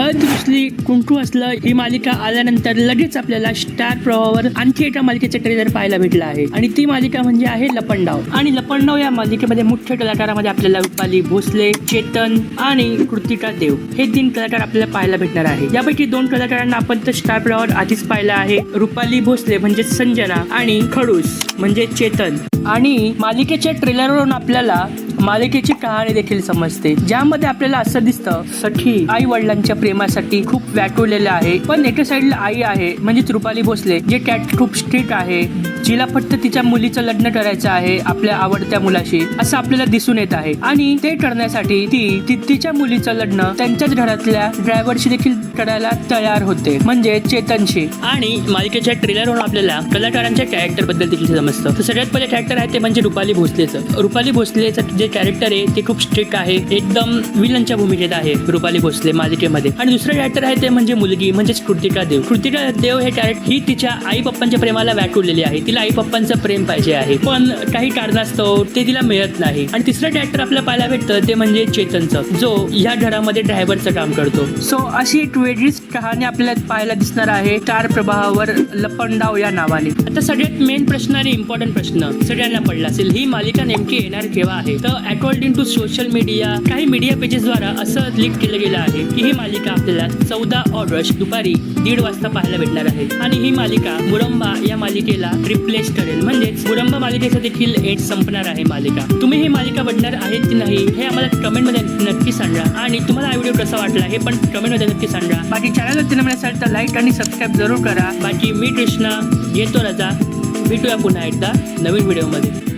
हळद रुसली कुंकू असलं ही मालिका आल्यानंतर लगेच आपल्याला स्टार प्रवाहावर आणखी एका मालिकेचे ट्रेलर पाहायला भेटला आहे. आणि ती मालिका म्हणजे आहे लपंडाव आणि लपंडाव या मालिकेमध्ये मुख्य कलाकारामध्ये आपल्याला रुपाली भोसले चेतन आणि कृतिका देव हे तीन कलाकार आपल्याला पाहायला भेटणार आहे. यापैकी दोन कलाकारांना आपण तर स्टार प्रवाहावर आधीच पाहिलं आहे. रुपाली भोसले म्हणजे संजना आणि खडूस म्हणजे चेतन. आणि मालिकेच्या ट्रेलरवरून आपल्याला मालिकेची कहाणी देखील समजते. ज्यामध्ये आपल्याला असं दिसतं सखी आई वडिलांच्या प्रेमासाठी खूप व्याटवलेलं आहे. पण एका साईडला आई आहे म्हणजेच रुपाली भोसले जे कॅट खूप स्ट्रिक्ट आहे. जिला फक्त तिच्या मुलीचं लग्न करायचं आहे आपल्या आवडत्या मुलाशी असं आपल्याला दिसून येत आहे. आणि ते करण्यासाठी ती तिच्या मुलीचं लग्न त्यांच्याच घरातल्या ड्रायव्हरशी देखील करायला तयार होते म्हणजे चेतनशी. आणि मालिकेच्या ट्रेलरवरून आपल्याला कलाकारांच्या कॅरेक्टरबद्दल देखील समजतं. तर सगळ्यात पहिले कॅरेक्टर आहे ते म्हणजे रुपाली भोसलेचं. रुपाली भोसलेचं जे कॅरेक्टर आहे ते खूप स्ट्रिक्ट आहे. एकदम विलनच्या भूमिकेत आहे रुपाली भोसले मालिकेमध्ये आणि दुसरं कॅरेक्टर आहे ते म्हणजे मुलगी म्हणजेच कृतिका देव. कृतिका देव हे कॅरेक्टर ही तिच्या आई पप्पांच्या प्रेमाला व्याकुळलेली आहे. तिला आई पप्पांचं प्रेम पाहिजे आहे. पण काही कारणास्तव ते तिला मिळत नाही. आणि तिसरं कॅरेक्टर आपल्याला पाहायला भेटतं ते म्हणजे चेतनचं जो या घरामध्ये ड्रायव्हरचं काम करतो. सो अशी एक वेगळीच कहाणी आपल्याला पाहायला दिसणार आहे स्टार प्रभावावर लपंडाव या नावाने. आता सगळ्यात मेन प्रश्न आणि इम्पॉर्टंट प्रश्न सगळ्यांना पडला असेल ही मालिका नेमकी येणार केव्हा आहे? तर अकॉर्डिंग टू सोशल मीडिया काही मीडिया पेजेस द्वारा असं लीक केलं गेलं आहे की ही मालिका आपल्याला चौदा ऑगस्ट दुपारी दीड वाजता पाहायला भेटणार आहे. आणि ही मालिका मुरंबा या मालिकेला रिप्लेस करेल. म्हणजेच मुरंबा मालिकेचा देखील एड संपणार आहे मालिका. तुम्ही ही मालिका बघणार आहेत की नाही हे आम्हाला कमेंटमध्ये नक्की सांगा. आणि तुम्हाला हा व्हिडिओ कसा वाटला हे पण कमेंटमध्ये नक्की सांगा. बाकी चॅनल नवीन असेल तर लाईक आणि सबस्क्राईब जरूर करा. बाकी मी कृष्णा येतो रजा. भेटूया पुन्हा एकदा नवीन व्हिडिओमध्ये